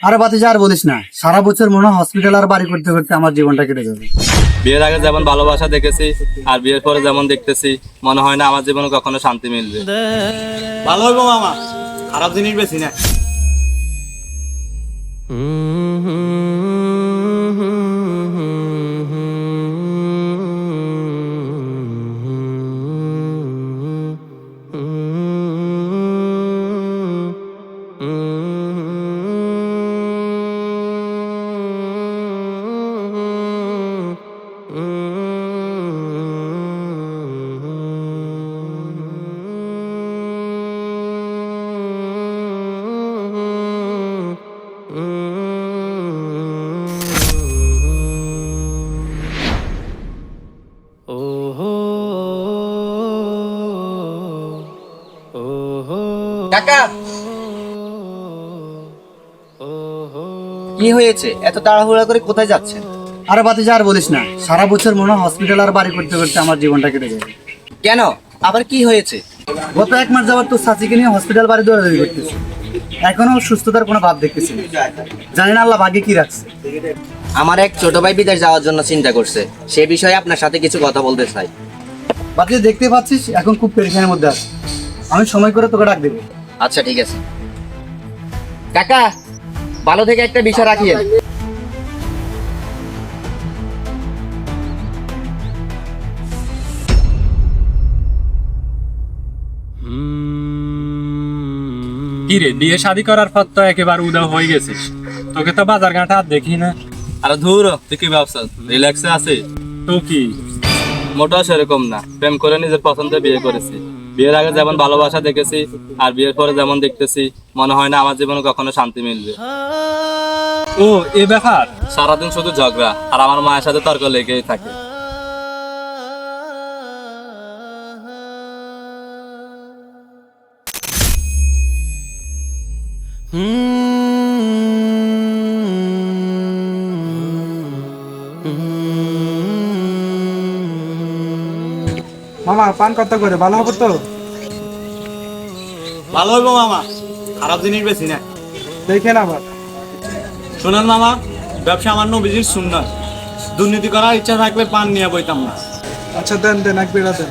আরে বাতি যা আর বলিস না। সারা বছর মনে হয় হসপিটাল আর বাড়ি করতে করতে আমার জীবনটা কেটে যাবে। বিয়ের আগে যেমন ভালোবাসা দেখেছি আর বিয়ের পরে যেমন দেখতেছি মনে হয় না আমার জীবনে কখনো শান্তি মিলবে। ভালো হইব মামা খারাপ জিনিস বেশি না। কাকা! কি হয়েছে? এত তাড়াহুড়া করে কোথায় যাচ্ছেন? আরে বাতি আর বলিস না। সারা বছর মনে হয় হসপিটাল আর বাড়ি করতে করতে আমার জীবনটা কেটে যাবে কেন? আবার কি হয়েছে? গত এক মাস যাবার তোর চাচিকে নিয়ে হসপিটাল বাড়ি দৌড়াদৌড়ি করতেছি। এখনও সুস্থতার কোনো ভাব দেখতেছি না। জানি না আল্লাহ ভাগ্যে কি রাখছে? আমার এক ছোট ভাই বিদেশ যাওয়ার জন্য চিন্তা করছে। সে বিষয়ে আপনার সাথে কিছু কথা বলতে চাই। বাকি দেখতে পাচ্ছিস এখন খুব পেরেশানের মধ্যে আছে। আমি সময় করে তোকে ডাক দেবো। আচ্ছা ঠিক আছে। কাকা ভালো থেকে একটা বিষয় রাখিয়েন। কি রে বিয়ে শাদি করার পর তো একেবারে উদাও হয়ে গেছিস। তোকে তো বাজার ঘাটে আর দেখি না। আর ধুর তুই কি ভাবছিস? রিল্যাক্সে আছে তো কি? মোটেও সেরকম না। প্রেম করে নিজের পছন্দে বিয়ে করেছি। বিয়ের আগে যেমন ভালোবাসা দেখেছি আর বিয়ের পরে যেমন দেখতেছি মনে হয় না আমার জীবনে কখনো শান্তি মিলবে। ও এ ব্যাপার? সারাদিন শুধু ঝগড়া আর আমার মায়ের সাথে তর্ক লেগেই থাকে। মামা পান কত করে? ভালো হবে তো? ভালো হইব মামা খারাপ জিনিস বেশি না। দেখেন আবার। শোনেন মামা ব্যবসা আমার নবীজির সুন্নাত। দুর্নীতি করার ইচ্ছা থাকলে পান নিয়ে বইতাম না। আচ্ছা দেন দেন এক বেড়া দেন।